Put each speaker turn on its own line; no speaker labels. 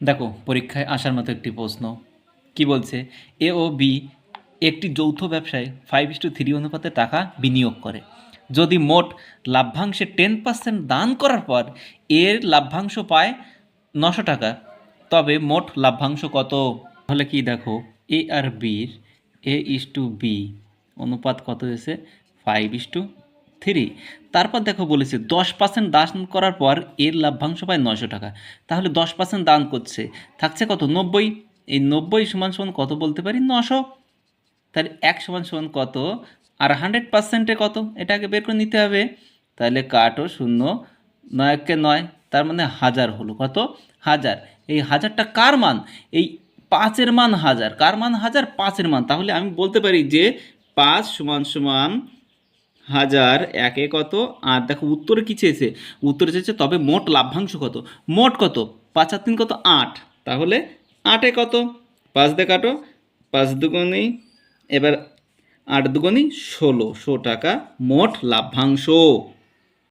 দেখো, পরীক্ষায় আসার মতো একটি প্রশ্ন। কি বলছে? এ ও বি একটি যৌথ ব্যবসায় ফাইভ টু থ্রি অনুপাতে টাকা বিনিয়োগ করে। যদি মোট লাভ্যাংশে টেন পার্সেন্ট দান করার পর এর লাভ্যাংশ পায় নশো টাকা, তবে মোট লাভ্যাংশ কত? তাহলে কি দেখো এ আর বির এ ইস টু বি অনুপাত কত হয়েছে? Five is two three. তারপর দেখো বলেছে, দশ পার্সেন্ট দান করার পর এর লাভ্যাংশ পায় নশো টাকা। তাহলে দশ পার্সেন্ট দান করছে, থাকছে কত? নব্বই। এই নব্বই সমান সমান কত বলতে পারি? নশো। তাহলে এক সমান সমান কত? আর হান্ড্রেড পার্সেন্টে কত? এটাকে বের করে নিতে হবে। তাহলে কাটও শূন্য, নয়কে নয়, তার মানে হাজার হলো। কত? হাজার। এই হাজারটা কার মান? এই পাঁচের মান হাজার। কার মান? হাজার, পাঁচের মান। তাহলে আমি বলতে পারি যে পাঁচ সমান সমান হাজার একে কত? আর দেখো উত্তরে কী চেয়েছে? উত্তরে চেয়েছে, তবে মোট লাভ্যাংশ কত? মোট কত? পাঁচ আর তিন কত? আট। তাহলে আটে কত? পাঁচ দিয়ে কাটো, পাঁচ দুগুণি, এবার আট দুগুণি ষোলোশো টাকা মোট লাভ্যাংশ।